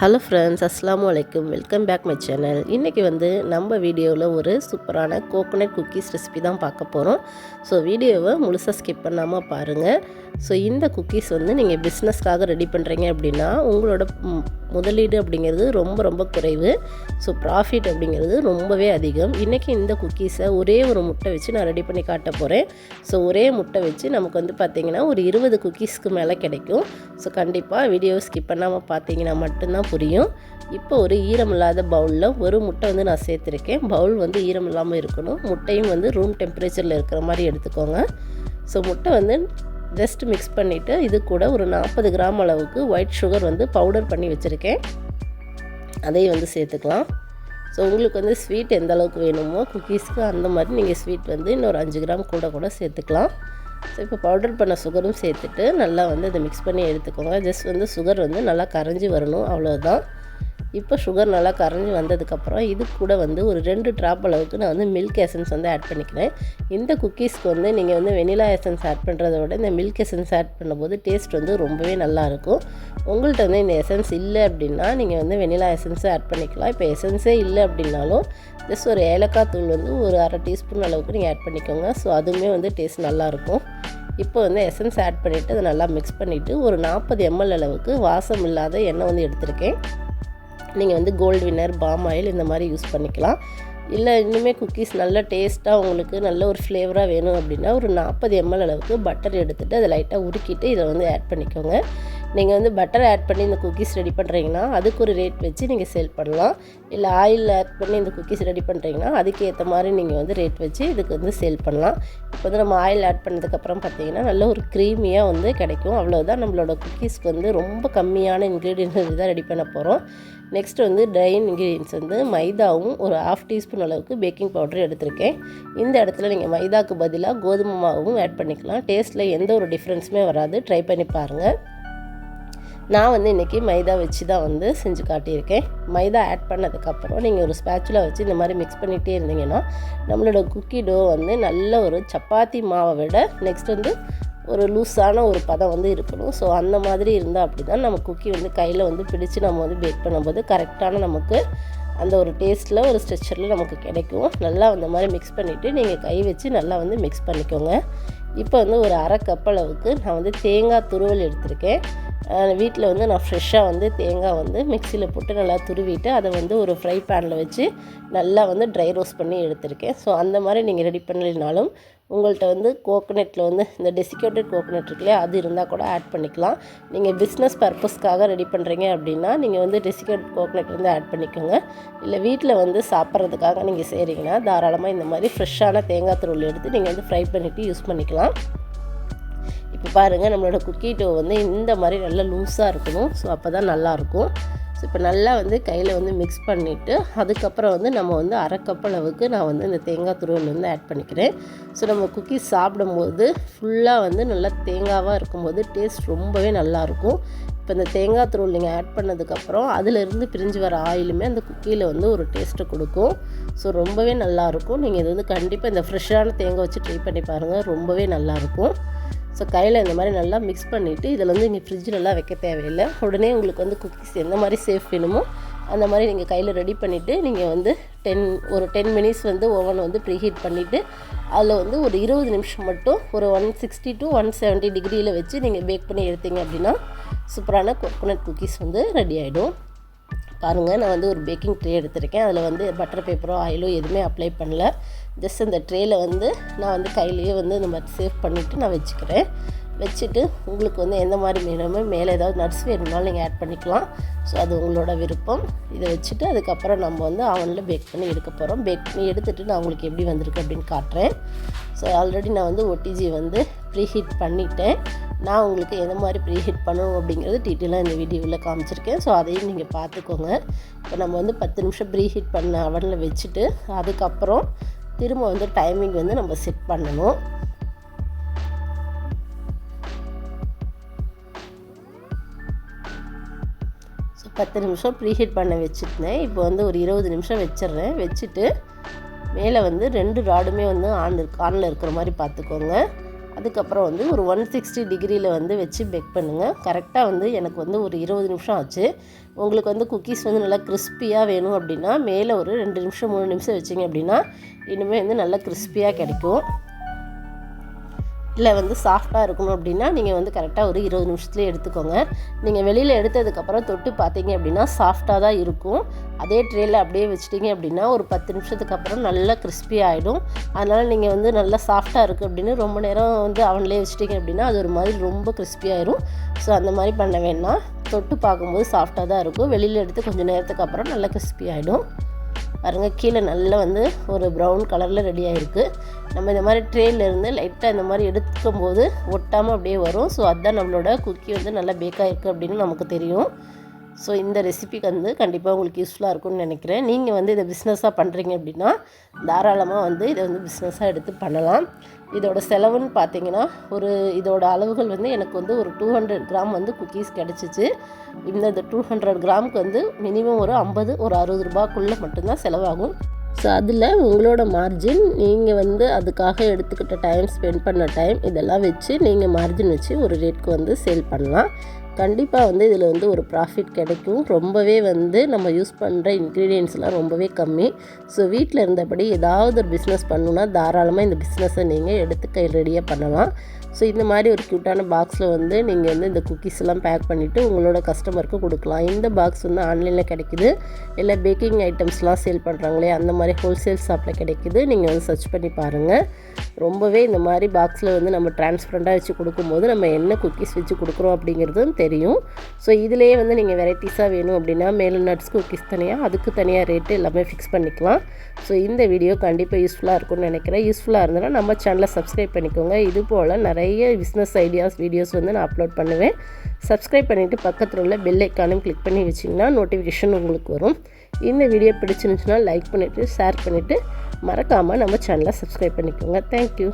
Hello friends அஸ்லாம் வலைக்கும் welcome back my channel இன்றைக்கி வந்து நம்ம வீடியோவில் ஒரு சூப்பரான கோகோனட் குக்கீஸ் ரெசிபி தான் பார்க்க போகிறோம் ஸோ வீடியோவை முழுசாக ஸ்கிப் பண்ணாமல் பாருங்கள் ஸோ இந்த குக்கீஸ் வந்து நீங்கள் பிஸ்னஸ்க்காக ரெடி பண்ணுறீங்க அப்படின்னா உங்களோட முதலீடு அப்படிங்கிறது ரொம்ப ரொம்ப குறைவு. ஸோ ப்ராஃபிட் அப்படிங்கிறது ரொம்பவே அதிகம். இன்றைக்கி இந்த குக்கீஸை ஒரே ஒரு முட்டை வச்சு நான் ரெடி பண்ணி காட்ட போகிறேன் ஸோ ஒரே முட்டை வச்சு நமக்கு வந்து பார்த்திங்கன்னா ஒரு இருபது குக்கீஸ்க்கு மேலே கிடைக்கும். ஸோ கண்டிப்பாக வீடியோ ஸ்கிப் பண்ணாமல் பார்த்தீங்கன்னா மட்டும்தான் புரியும். இப்போ ஒரு ஈரமில்லாத பவுலில் ஒரு முட்டை வந்து நான் சேர்த்துருக்கேன். பவுல் வந்து ஈரம் இல்லாமல் இருக்கணும். முட்டையும் வந்து ரூம் டெம்பரேச்சரில் இருக்கிற மாதிரி எடுத்துக்கோங்க. ஸோ முட்டை வந்து ஜஸ்ட் மிக்ஸ் பண்ணிவிட்டு இது கூட ஒரு நாற்பது கிராம் அளவுக்கு ஒயிட் சுகர் வந்து பவுடர் பண்ணி வச்சுருக்கேன். அதையும் வந்து சேர்த்துக்கலாம். ஸோ உங்களுக்கு வந்து ஸ்வீட் எந்த அளவுக்கு வேணுமோ குக்கீஸ்க்கு அந்த மாதிரி நீங்கள் ஸ்வீட் வந்து இன்னொரு அஞ்சு கிராம் கூட கூட சேர்த்துக்கலாம். ஸோ இப்போ பவுடர் பண்ண சுகரும் சேர்த்துட்டு நல்லா வந்து அதை மிக்ஸ் பண்ணி எடுத்துக்கோங்க. ஜஸ்ட் வந்து சுகர் வந்து நல்லா கரைஞ்சி வரணும். அவ்வளோதான் இப்போ சுகர் நல்லா கரைஞ்சி வந்ததுக்கப்புறம் இது கூட வந்து ஒரு ரெண்டு ட்ராப் அளவுக்கு நான் வந்து மில்க் எசன்ஸ் வந்து ஆட் பண்ணிக்கிறேன். இந்த குக்கீஸ்க்கு வந்து நீங்கள் வந்து வெனிலா எசன்ஸ் ஆட் பண்ணுறத விட இந்த மில்க் எசன்ஸ் ஆட் பண்ணும்போது டேஸ்ட் வந்து ரொம்பவே நல்லாயிருக்கும் உங்கள்கிட்ட வந்து இந்த எசன்ஸ் இல்லை அப்படின்னா நீங்கள் வந்து வெனிலா எசன்ஸை ஆட் பண்ணிக்கலாம். இப்போ எசன்ஸே இல்லை அப்படின்னாலும் ஜஸ்ட் ஒரு ஏலக்காய் தூள் வந்து ஒரு அரை டீஸ்பூன் அளவுக்கு நீங்கள் ஆட் பண்ணிக்கோங்க. ஸோ அதுவுமே வந்து டேஸ்ட் நல்லாயிருக்கும் இப்போ வந்து எசன்ஸ் ஆட் பண்ணிவிட்டு அதை நல்லா மிக்ஸ் பண்ணிவிட்டு ஒரு நாற்பது எம்எல் அளவுக்கு வாசம் இல்லாத எண்ணெய் வந்து எடுத்திருக்கேன். நீங்கள் வந்து கோல்டு வின்னர் பாம் ஆயில் இந்த மாதிரி யூஸ் பண்ணிக்கலாம். இல்லை இன்னுமே குக்கீஸ் நல்ல டேஸ்ட்டாக உங்களுக்கு நல்ல ஒரு ஃப்ளேவராக வேணும் அப்படின்னா ஒரு நாற்பது எம்எல் அளவுக்கு பட்டர் எடுத்துகிட்டு அதை லைட்டாக உருக்கிட்டு இதை வந்து ஆட் பண்ணிக்கோங்க. நீங்கள் வந்து பட்டர் ஆட் பண்ணி இந்த குக்கீஸ் ரெடி பண்ணுறீங்கன்னா அதுக்கு ஒரு ரேட் வச்சு நீங்கள் சேல் பண்ணலாம். இல்லை ஆயில் ஆட் பண்ணி இந்த குக்கீஸ் ரெடி பண்ணுறீங்கன்னா அதுக்கேற்ற மாதிரி நீங்கள் வந்து ரேட் வச்சு இதுக்கு வந்து சேல் பண்ணலாம். இப்போ வந்து நம்ம ஆயில் ஆட் பண்ணதுக்கப்புறம் பார்த்தீங்கன்னா நல்ல ஒரு க்ரீமியாக வந்து கிடைக்கும். அவ்வளோதான் நம்மளோட குக்கீஸ்க்கு வந்து ரொம்ப கம்மியான இன்க்ரீடியன்ஸ் தான் ரெடி பண்ண போகிறோம் நெக்ஸ்ட் வந்து ட்ரை இன்க்ரீடியன்ஸ் வந்து மைதாவும் ஒரு ஹாஃப் டீஸ்பூன் அளவுக்கு பேக்கிங் பவுடர் எடுத்திருக்கேன். இந்த இடத்துல நீங்கள் மைதாக்கு பதிலாக கோதுமை மாவும் ஆட் பண்ணிக்கலாம். டேஸ்ட்டில் எந்த ஒரு டிஃப்ரென்ஸுமே வராது. ட்ரை பண்ணி பாருங்கள் நான் வந்து இன்றைக்கி மைதா வச்சு தான் வந்து செஞ்சு காட்டியிருக்கேன். மைதா ஆட் பண்ணதுக்கப்புறம் நீங்கள் ஒரு ஸ்பேச்சுலா வச்சு இந்த மாதிரி மிக்ஸ் பண்ணிகிட்டே இருந்தீங்கன்னா நம்மளோட குக்கி டோ வந்து நல்ல ஒரு சப்பாத்தி மாவை விட நெக்ஸ்ட் வந்து ஒரு லூஸான ஒரு பதம் வந்து இருக்கணும். ஸோ அந்த மாதிரி இருந்தால் அப்படி தான் நம்ம குக்கி வந்து கையில் வந்து பிடிச்சு நம்ம வந்து பேக் பண்ணும்போது கரெக்டான நமக்கு அந்த ஒரு டேஸ்ட்டில் ஒரு ஸ்ட்ரெச்சரில் நமக்கு கிடைக்கும். நல்லா அந்த மாதிரி மிக்ஸ் பண்ணிவிட்டு நீங்கள் கை வச்சு நல்லா வந்து மிக்ஸ் பண்ணிக்கோங்க. இப்போ வந்து ஒரு அரை கப் அளவுக்கு நான் வந்து தேங்காய் துருவல் எடுத்திருக்கேன். வீட்டில் வந்து நான் ஃப்ரெஷ்ஷாக வந்து தேங்காய் வந்து மிக்சியில் போட்டு நல்லா துருவிட்டு அதை வந்து ஒரு ஃப்ரை பேனில் வச்சு நல்லா வந்து ட்ரை ரோஸ்ட் பண்ணி எடுத்திருக்கேன். ஸோ அந்த மாதிரி நீங்கள் ரெடி பண்ணலைனாலும் உங்கள்கிட்ட வந்து கோகனட்டில் வந்து இந்த டெசிகேட்டட் கோகனட் இருக்குல்லையா அது இருந்தால் கூட ஆட் பண்ணிக்கலாம். நீங்கள் பிஸ்னஸ் பர்பஸ்க்காக ரெடி பண்ணுறீங்க அப்படின்னா நீங்கள் வந்து டெசிகேட்டட் கோகனட் வந்து ஆட் பண்ணிக்கோங்க. இல்லை வீட்டில் வந்து சாப்பிட்றதுக்காக நீங்கள் செய்கிறீங்கன்னா தாராளமாக இந்த மாதிரி ஃப்ரெஷ்ஷான தேங்காய் துருள் எடுத்து நீங்கள் வந்து ஃப்ரை பண்ணிவிட்டு யூஸ் பண்ணிக்கலாம். இப்போ பாருங்கள் நம்மளோட குக்கி டோ வந்து இந்த மாதிரி நல்லா லூஸாக இருக்கணும். ஸோ அப்போ தான் நல்லாயிருக்கும். ஸோ இப்போ நல்லா வந்து கையில் வந்து மிக்ஸ் பண்ணிவிட்டு அதுக்கப்புறம் வந்து நம்ம வந்து அரை கப் அளவுக்கு நான் வந்து இந்த தேங்காய் துருவல் வந்து ஆட் பண்ணிக்கிறேன். ஸோ நம்ம குக்கீஸ் சாப்பிடும்போது ஃபுல்லாக வந்து நல்லா தேங்காவாக இருக்கும்போது டேஸ்ட் ரொம்பவே நல்லாயிருக்கும். இப்போ இந்த தேங்காய் துருவல் நீங்கள் ஆட் பண்ணதுக்கப்புறம் அதிலிருந்து பிரிஞ்சு வர ஆயிலுமே அந்த குக்கியில் வந்து ஒரு டேஸ்ட்டை கொடுக்கும். ஸோ ரொம்பவே நல்லாயிருக்கும். நீங்கள் இது வந்து கண்டிப்பாக இந்த ஃப்ரெஷ்ஷான தேங்காய் வச்சு ட்ரை பண்ணி பாருங்கள் ரொம்பவே நல்லாயிருக்கும். ஸோ கையில் இந்த மாதிரி நல்லா மிக்ஸ் பண்ணிவிட்டு இதில் வந்து நீங்கள் ஃப்ரிட்ஜிலலாம் வைக்க தேவையில்லை. உடனே உங்களுக்கு வந்து குக்கீஸ் எந்த மாதிரி சேஃப் வேணுமோ அந்த மாதிரி நீங்கள் கையில் ரெடி பண்ணிவிட்டு நீங்கள் வந்து டென் ஒரு டென் மினிட்ஸ் வந்து ஓவன் வந்து ப்ரீஹீட் பண்ணிவிட்டு அதில் வந்து ஒரு இருபது நிமிஷம் மட்டும் ஒரு one sixty to one seventy டிகிரியில் வச்சு நீங்கள் பேக் பண்ணி எடுத்தீங்க அப்படின்னா சூப்பரான கோகோனட் குக்கீஸ் வந்து ரெடி ஆகிடும் பாருங்கள் நான் வந்து ஒரு பேக்கிங் ட்ரே எடுத்திருக்கேன். அதில் வந்து பட்டர் பேப்பரோ ஆயிலோ எதுவுமே அப்ளை பண்ணல. ஜஸ்ட் இந்த ட்ரேயில் வந்து நான் வந்து கையிலேயே வந்து இந்த மாதிரி சேவ் பண்ணிவிட்டு நான் வச்சுக்கிறேன். வச்சுட்டு உங்களுக்கு வந்து எந்த மாதிரி வேணுமோ மேலே ஏதாவது நட்ஸ் வேணும்னாலும் நீங்கள் ஆட் பண்ணிக்கலாம். ஸோ அது உங்களோட விருப்பம். இதை வச்சுட்டு அதுக்கப்புறம் நம்ம வந்து அவனில் பேக் பண்ணி எடுக்க போகிறோம் பேக் பண்ணி எடுத்துகிட்டு நான் உங்களுக்கு எப்படி வந்திருக்கு அப்படின்னு காட்டுறேன். ஸோ ஆல்ரெடி நான் வந்து ஒட்டிஜி வந்து ப்ரீஹீட் பண்ணிட்டேன். நான் உங்களுக்கு எந்த மாதிரி ப்ரீஹீட் பண்ணணும் அப்படிங்கிறது டீட்டெயிலாக இந்த வீடியோவில் காமிச்சிருக்கேன். ஸோ அதையும் நீங்கள் பார்த்துக்கோங்க. இப்போ நம்ம வந்து பத்து நிமிஷம் ப்ரீஹீட் பண்ண அவனில் வச்சுட்டு அதுக்கப்புறம் திரும்ப வந்து டைமிங் வந்து நம்ம செட் பண்ணணும். ஸோ பத்து நிமிஷம் ப்ரீஹீட் பண்ண வச்சுருந்தேன். இப்போ வந்து ஒரு இருபது நிமிஷம் வச்சிடுறேன். வச்சுட்டு மேலே வந்து ரெண்டு ராடுமே வந்து ஆன் இருக்கு ஆனில் இருக்கிற மாதிரி பார்த்துக்கோங்க. அதுக்கப்புறம் வந்து ஒரு ஒன் சிக்ஸ்டி டிகிரியில் வந்து வச்சு பேக் பண்ணுங்கள் கரெக்டாக வந்து எனக்கு வந்து ஒரு இருபது நிமிஷம் ஆச்சு. உங்களுக்கு வந்து குக்கீஸ் வந்து நல்லா கிறிஸ்பியாக வேணும் அப்படின்னா மேலே ஒரு ரெண்டு நிமிஷம் மூணு நிமிஷம் வச்சிங்க அப்படின்னா இனிமேல் வந்து நல்லா கிறிஸ்பியாக கிடைக்கும். இல்லை வந்து சாஃப்டாக இருக்கணும் அப்படின்னா நீங்கள் வந்து கரெக்டாக ஒரு இருபது நிமிஷத்துலேயே எடுத்துக்கோங்க. நீங்கள் வெளியில் எடுத்ததுக்கப்புறம் தொட்டு பார்த்தீங்க அப்படின்னா சாஃப்டாக தான் இருக்கும். அதே ட்ரேயில் அப்படியே வச்சிட்டிங்க அப்படின்னா ஒரு பத்து நிமிஷத்துக்கு அப்புறம் நல்லா கிறிஸ்பி ஆகிடும் அதனால் நீங்கள் வந்து நல்லா சாஃப்டாக இருக்குது அப்படின்னு ரொம்ப நேரம் வந்து அவன்லேயே வச்சிட்டிங்க அப்படின்னா அது ஒரு மாதிரி ரொம்ப கிறிஸ்பி ஆயிரும். ஸோ அந்த மாதிரி பண்ண வேணாம் தொட்டு பார்க்கும்போது சாஃப்டாக தான் இருக்கும். வெளியில் எடுத்து கொஞ்சம் நேரத்துக்கு அப்புறம் நல்லா கிறிஸ்பி ஆகிடும் பாருங்கள் கீழே நல்லா வந்து ஒரு ப்ரௌன் கலரில் ரெடி ஆகிருக்கு நம்ம இந்த மாதிரி ட்ரேலேருந்து லைட்டாக இந்த மாதிரி எடுக்கும்போது ஒட்டாமல் அப்படியே வரும். ஸோ அதுதான் நம்மளோட குக்கி வந்து நல்லா பேக் ஆகிருக்கு அப்படின்னு நமக்கு தெரியும். ஸோ இந்த ரெசிபிக்கு வந்து கண்டிப்பாக உங்களுக்கு யூஸ்ஃபுல்லாக இருக்கும்னு நினைக்கிறேன். நீங்கள் வந்து இதை பிஸ்னஸாக பண்ணுறீங்க அப்படின்னா தாராளமாக வந்து இதை வந்து பிஸ்னஸாக எடுத்து பண்ணலாம். இதோட செலவுன்னு பார்த்தீங்கன்னா ஒரு இதோட அளவுகள் வந்து எனக்கு வந்து ஒரு டூ ஹண்ட்ரட் கிராம் வந்து குக்கீஸ் கிடச்சிச்சு. இந்த இந்த டூ ஹண்ட்ரட் கிராமுக்கு வந்து மினிமம் ஒரு ஐம்பது ஒரு அறுபது ரூபாய்க்குள்ளே மட்டும்தான் செலவாகும். ஸோ அதில் உங்களோட மார்ஜின் நீங்கள் வந்து அதுக்காக எடுத்துக்கிட்ட டைம் ஸ்பெண்ட் பண்ண டைம் இதெல்லாம் வச்சு நீங்கள் மார்ஜின் வச்சு ஒரு ரேட்க்கு வந்து சேல் பண்ணலாம். கண்டிப்பாக வந்து இதில் வந்து ஒரு ப்ராஃபிட் கிடைக்கும். ரொம்பவே வந்து நம்ம யூஸ் பண்ணுற இன்க்ரீடியன்ஸ்லாம் ரொம்பவே கம்மி. ஸோ வீட்டில் இருந்தபடி ஏதாவது ஒரு பிஸ்னஸ் பண்ணணுன்னா தாராளமாக இந்த பிஸ்னஸை நீங்கள் எடுத்து கை ரெடியாக பண்ணலாம். ஸோ இந்த மாதிரி ஒரு க்யூட்டான பாக்ஸில் வந்து நீங்கள் வந்து இந்த குக்கீஸ் எல்லாம் பேக் பண்ணிவிட்டு உங்களோட கஸ்டமருக்கு கொடுக்கலாம். இந்த பாக்ஸ் வந்து ஆன்லைனில் கிடைக்குது. இல்லை பேக்கிங் ஐட்டம்ஸ்லாம் சேல் பண்ணுறாங்களே அந்த மாதிரி ஹோல்சேல் ஷாப்பில் கிடைக்குது. நீங்கள் வந்து சர்ச் பண்ணி பாருங்கள் ரொம்பவே இந்த மாதிரி பாக்ஸில் வந்து நம்ம டிரான்ஸ்பரண்ட்டாக வச்சு கொடுக்கும்போது நம்ம என்ன குக்கீஸ் வச்சு கொடுக்குறோம் அப்படிங்கிறதும் தெரியும். ஸோ இதிலேயே வந்து நீங்கள் வெரைட்டிஸாக வேணும் அப்படின்னா மேலும் நட்ஸ் குக்கீஸ் தனியாக அதுக்கு தனியாக ரேட்டு எல்லாமே ஃபிக்ஸ் பண்ணிக்கலாம். ஸோ இந்த வீடியோ கண்டிப்பாக யூஸ்ஃபுல்லாக இருக்கும்னு நினைக்கிறேன். யூஸ்ஃபுல்லாக இருந்ததுன்னா நம்ம சேனலை சப்ஸ்கிரைப் பண்ணிக்கோங்க. இது போல் நிறைய நிறைய பிஸ்னஸ் ஐடியாஸ் வீடியோஸ் வந்து நான் அப்லோட் பண்ணுவேன். சப்ஸ்கிரைப் பண்ணிவிட்டு பக்கத்தில் உள்ள பெல் ஐக்கானும் கிளிக் பண்ணி வச்சிங்கன்னா நோட்டிஃபிகேஷன் உங்களுக்கு வரும். இந்த வீடியோ பிடிச்சிருந்துச்சுன்னா லைக் பண்ணிவிட்டு ஷேர் பண்ணிவிட்டு மறக்காமல் நம்ம சேனலை சப்ஸ்கிரைப் பண்ணிக்கோங்க. தேங்க்யூ